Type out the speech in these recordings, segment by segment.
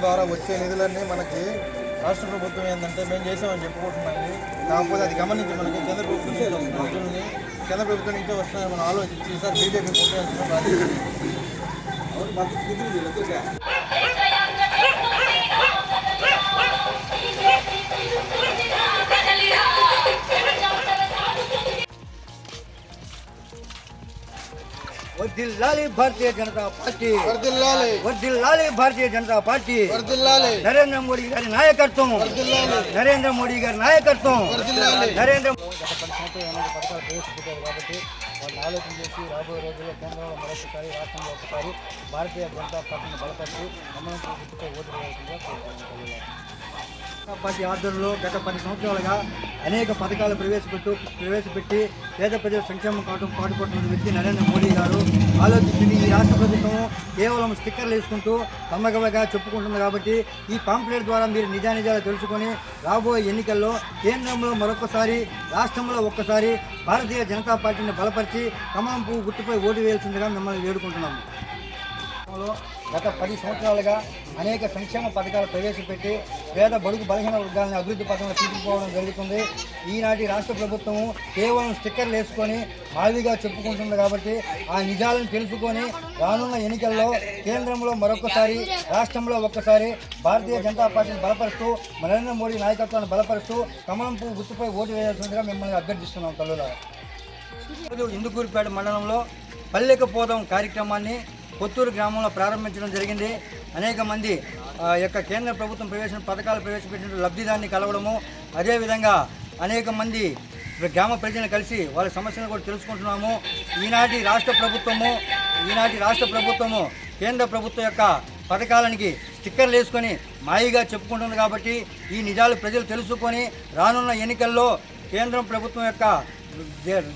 ద్వారా వచ్చే నిధులన్నీ మనకి రాష్ట్ర ప్రభుత్వం ఏంటంటే మేము చేసామని చెప్పుకుంటున్నాయి. కాకపోతే అది గమనించి మనకి కేంద్ర ప్రభుత్వం నుంచి నిధుల్ని కేంద్ర ప్రభుత్వం నుంచే వస్తున్నాయని మనం ఆలోచించి సార్ బీజేపీ కొట్టేస్తున్న బాధ్యత వర్ధిల్లాలి భారతీయ జనతా పార్టీ. వర్దిల్లాలి. వర్ధిల్లాలి భారతీయ జనతా పార్టీ. వర్దిల్లాలి. నరేంద్ర మోడీ గారి నాయకత్వం. నరేంద్ర మోడీ గారి నాయకత్వం. వర్ధిల్లాలి. నరేంద్ర గత పది సంవత్సరాలు అనేక పథకాలు ప్రవేశపెట్టారు కాబట్టి వాళ్ళు ఆలోచన చేసి రాబోయే రోజుల్లో కేంద్రంలో మరొకసారి రాష్ట్రంలో ఒకసారి భారతీయ జనతా పార్టీని బలపరిచి గుర్తుపై ఓటు వేయాల్సిందిగా కోరుతున్నాను. జనతా పార్టీ ఆధ్వర్యంలో గత పది సంవత్సరాలుగా అనేక పథకాలు ప్రవేశపెట్టు ప్రవేశపెట్టి పేద ప్రజల సంక్షేమం కావడం పాటుపడుతున్న వ్యక్తి నరేంద్ర మోడీ గారు. ఆలోచించింది ఈ రాష్ట్ర ప్రభుత్వం కేవలం స్టిక్కర్లు వేసుకుంటూ తమ్మగవగా చెప్పుకుంటుంది కాబట్టి ఈ పాంప్లెట్ ద్వారా మీరు నిజానిజాలు తెలుసుకొని రాబోయే ఎన్నికల్లో కేంద్రంలో మరొకసారి రాష్ట్రంలో ఒక్కసారి భారతీయ జనతా పార్టీని బలపరిచి కమలం పువ్వు గుర్తుపై ఓటు వేయాల్సిందిగా మిమ్మల్ని వేడుకుంటున్నాము. రాష్ట్రంలో గత పది సంవత్సరాలుగా అనేక సంక్షేమ పథకాలు ప్రవేశపెట్టి పేద బడుగు బలహీన వర్గాలను అభివృద్ధి పథంలో తీసుకుపోవడం జరుగుతుంది. ఈనాటి రాష్ట్ర ప్రభుత్వము కేవలం స్టిక్కర్లు వేసుకొని మాదిరిగా చెప్పుకుంటుంది కాబట్టి ఆ నిజాలను తెలుసుకొని రానున్న ఎన్నికల్లో కేంద్రంలో మరొకసారి రాష్ట్రంలో ఒక్కసారి భారతీయ జనతా పార్టీని బలపరుస్తూ నరేంద్ర మోడీ నాయకత్వాన్ని బలపరుస్తూ కమలం పువ్వు గుర్తుపై ఓటు వేయాల్సిందిగా మిమ్మల్ని అభ్యర్థిస్తున్నాం తల్లులారా. ఇందుకూరిపేట మండలంలో పల్లెక పోదాం కార్యక్రమాన్ని కొత్తూరు గ్రామంలో ప్రారంభించడం జరిగింది. అనేక మంది యొక్క కేంద్ర ప్రభుత్వం ప్రవేశ పథకాలు ప్రవేశపెట్టిన లబ్ధిదాన్ని కలవడము అదేవిధంగా అనేక మంది గ్రామ ప్రజలను కలిసి వాళ్ళ సమస్యలను కూడా తెలుసుకుంటున్నాము. ఈనాటి రాష్ట్ర ప్రభుత్వము ఈనాటి రాష్ట్ర ప్రభుత్వము కేంద్ర ప్రభుత్వం యొక్క పథకాలనికి స్టిక్కర్లు వేసుకొని మాయిగా చెప్పుకుంటుంది కాబట్టి ఈ నిజాలు ప్రజలు తెలుసుకొని రానున్న ఎన్నికల్లో కేంద్రం ప్రభుత్వం యొక్క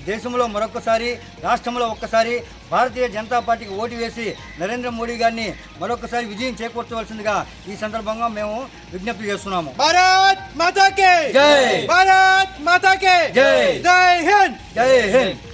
దేశంలో మరొకసారి రాష్ట్రంలో ఒక్కసారి భారతీయ జనతా పార్టీకి ఓటు వేసి నరేంద్ర మోడీ గారిని మరొకసారి విజయం చేకూర్చవలసిందిగా ఈ సందర్భంగా మేము విజ్ఞప్తి చేస్తున్నాము. భారత్ మాతాకే! జై! భారత్ మాతాకే! జై! జై హింద్! జై హింద్!